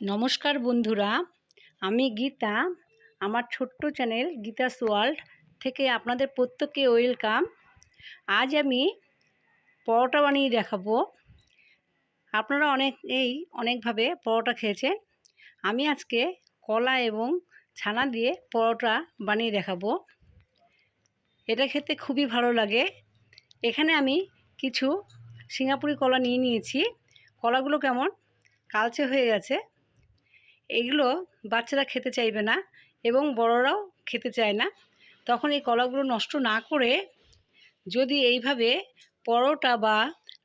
নমস্কার বন্ধুরা, আমি গীতা। আমার ছোট্ট চ্যানেল গীতাস ওয়ার্ল্ড থেকে আপনাদের প্রত্যেককে ওয়েলকাম। আজ আমি পরোটা বানিয়ে দেখাবো। আপনারা অনেক এই অনেকভাবে পরোটা খেয়েছেন। আমি আজকে কলা এবং ছানা দিয়ে পরোটা বানিয়ে দেখাবো। এটা খেতে খুবই ভালো লাগে। এখানে আমি কিছু সিঙ্গাপুরি কলা নিয়ে নিয়েছি। কলাগুলো কেমন? কালচে হয়ে গেছে। এগুলো বাচ্চারা খেতে চাইবে না এবং বড়রাও খেতে চায় না। তখন এই কলাগুলো নষ্ট না করে যদি এইভাবে পরোটা বা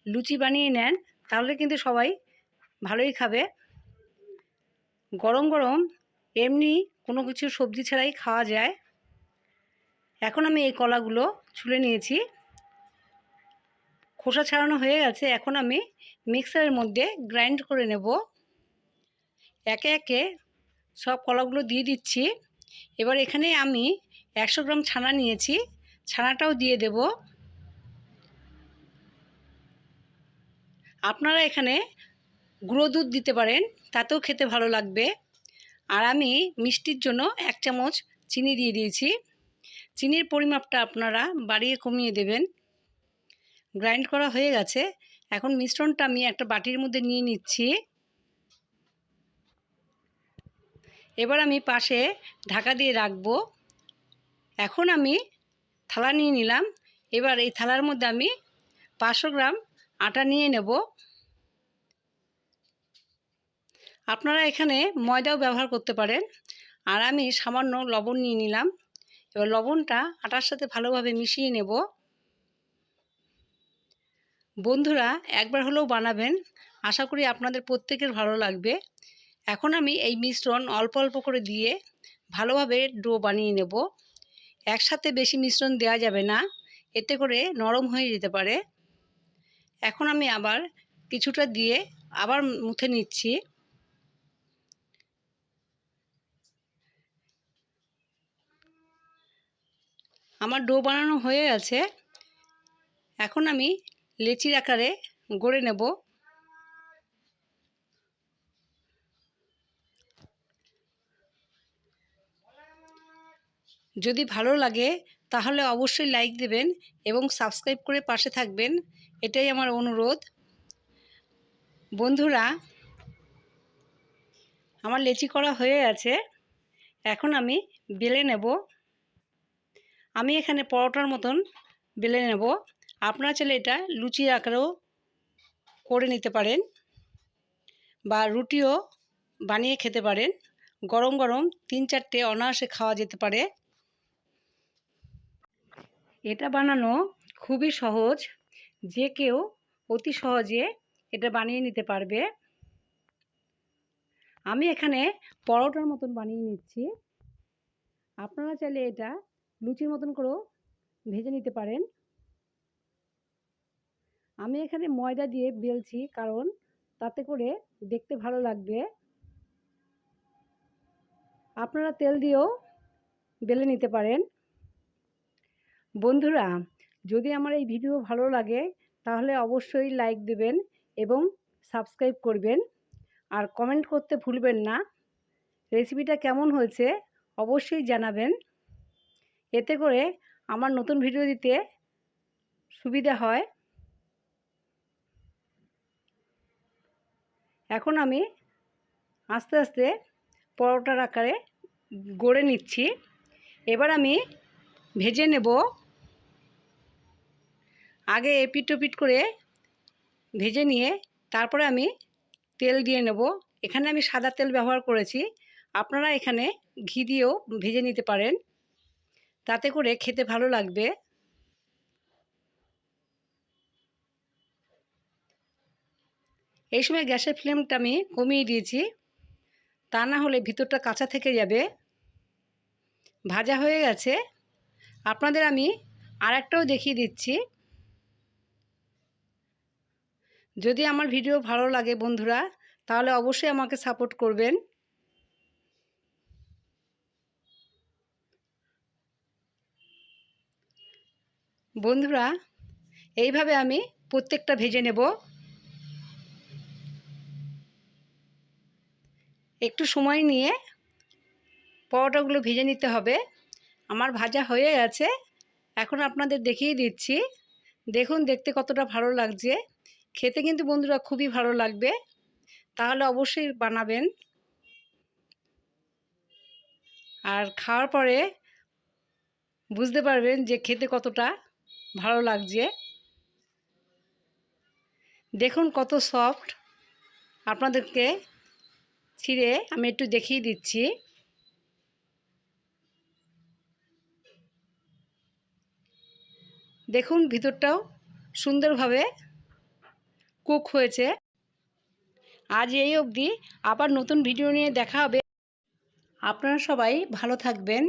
লুচি বানিয়ে নেন, তাহলে কিন্তু সবাই ভালোই খাবে। গরম গরম এমনি কোনো কিছু সবজি ছাড়াই খাওয়া যায়। এখন আমি এই কলাগুলো ছুলে নিয়েছি। খোসা ছাড়ানো হয়ে গেছে। এখন আমি মিক্সারের মধ্যে গ্রাইন্ড করে নেব। একে একে সব কলাগুলো দিয়ে দিচ্ছি। এবার এখানে আমি একশো গ্রাম ছানা নিয়েছি। ছানাটাও দিয়ে দেব। আপনারা এখানে গুঁড়ো দুধ দিতে পারেন, তাতেও খেতে ভালো লাগবে। আর আমি মিষ্টির জন্য এক চামচ চিনি দিয়ে দিয়েছি। চিনির পরিমাপটা আপনারা বাড়িয়ে কমিয়ে দেবেন। গ্রাইন্ড করা হয়ে গেছে। এখন মিশ্রণটা আমি একটা বাটির মধ্যে নিয়ে নিচ্ছি। এবার আমি পাশে ঢাকা দিয়ে রাখব। এখন আমি থালা নিয়ে নিলাম। এবার এই থালার মধ্যে আমি পাঁচশো গ্রাম আটা নিয়ে নেব। আপনারা এখানে ময়দাও ব্যবহার করতে পারেন। আর আমি সামান্য লবণ নিয়ে নিলাম। এবার লবণটা আটার সাথে ভালোভাবে মিশিয়ে নেব। বন্ধুরা, একবার হলেও বানাবেন। আশা করি আপনাদের প্রত্যেকের ভালো লাগবে। এখন আমি এই মিশ্রণ অল্প অল্প করে দিয়ে ভালোভাবে ডো বানিয়ে নেব। একসাথে বেশি মিশ্রণ দেওয়া যাবে না, এতে করে নরম হয়ে যেতে পারে। এখন আমি আবার কিছুটা দিয়ে আবার মুথে নিচ্ছি। আমার ডো বানানো হয়ে গেছে। এখন আমি লেচির আকারে গড়ে নেব। যদি ভালো লাগে, তাহলে অবশ্যই লাইক দেবেন এবং সাবস্ক্রাইব করে পাশে থাকবেন। এটাই আমার অনুরোধ। বন্ধুরা, আমার লেচি করা হয়ে আছে এখন আমি বেলে নেব। আমি এখানে পরোটার মতন বেলে নেব। আপনারা চাইলে এটা লুচির আকারেও করে নিতে পারেন বা রুটিও বানিয়ে খেতে পারেন। গরম গরম তিন চারটে অনায়াসে খাওয়া যেতে পারে। এটা বানানো খুবই সহজ। যে কেউ অতি সহজে এটা বানিয়ে নিতে পারবে। আমি এখানে পরোটার মতন বানিয়ে নিচ্ছি। আপনারা চাইলে এটা লুচির মতন করেও ভেজে নিতে পারেন। আমি এখানে ময়দা দিয়ে বেলছি কারণ তাতে করে দেখতে ভালো লাগবে। আপনারা তেল দিয়েও বেলে নিতে পারেন। বন্ধুরা, যদি আমার এই ভিডিও ভালো লাগে, তাহলে অবশ্যই লাইক দেবেন এবং সাবস্ক্রাইব করবেন। আর কমেন্ট করতে ভুলবেন না। রেসিপিটা কেমন হয়েছে, অবশ্যই জানাবেন। এতে করে আমার নতুন ভিডিও দিতে সুবিধা হয়। এখন আমি আস্তে আস্তে পরোটার আকারে গড়ে নিচ্ছি। এবার আমি ভেজে নেব আগে এপিট ওপিট করে ভেজে নিয়ে তারপরে আমি তেল দিয়ে নেব। এখানে আমি সাদা তেল ব্যবহার করেছি। আপনারা এখানে ঘি দিয়েও ভেজে নিতে পারেন। তাতে করে খেতে ভালো লাগবে। এই সময় গ্যাসের ফ্লেমটা আমি কমিয়ে দিয়েছি। তা না হলে ভিতরটা কাঁচা থেকে যাবে। ভাজা হয়ে গেছে। আপনাদের আমি আর একটাও দেখিয়ে দিচ্ছি। যদি আমার ভিডিও ভালো লাগে বন্ধুরা, তাহলে অবশ্যই আমাকে সাপোর্ট করবেন। বন্ধুরা, এইভাবে আমি প্রত্যেকটা ভেজে নেব। একটু সময় নিয়ে পরোটাগুলো ভেজে নিতে হবে। আমার ভাজা হয়ে গেছে। এখন আপনাদের দেখিয়ে দিচ্ছি। দেখুন, দেখতে কতটা ভালো লাগছে। খেতে কিন্তু বন্ধুরা খুবই ভালো লাগবে। তাহলে অবশ্যই বানাবেন। আর খাওয়ার পরে বুঝতে পারবেন যে খেতে কতটা ভালো লাগছে। দেখুন কত সফট। আপনাদেরকে ছিঁড়ে আমি একটু দেখিয়ে দিচ্ছি। দেখুন ভিতরটাও সুন্দরভাবে কুক হয়েছে। আজ এই অবধি আবার নতুন ভিডিও নিয়ে দেখা হবে। আপনারা সবাই ভালো থাকবেন।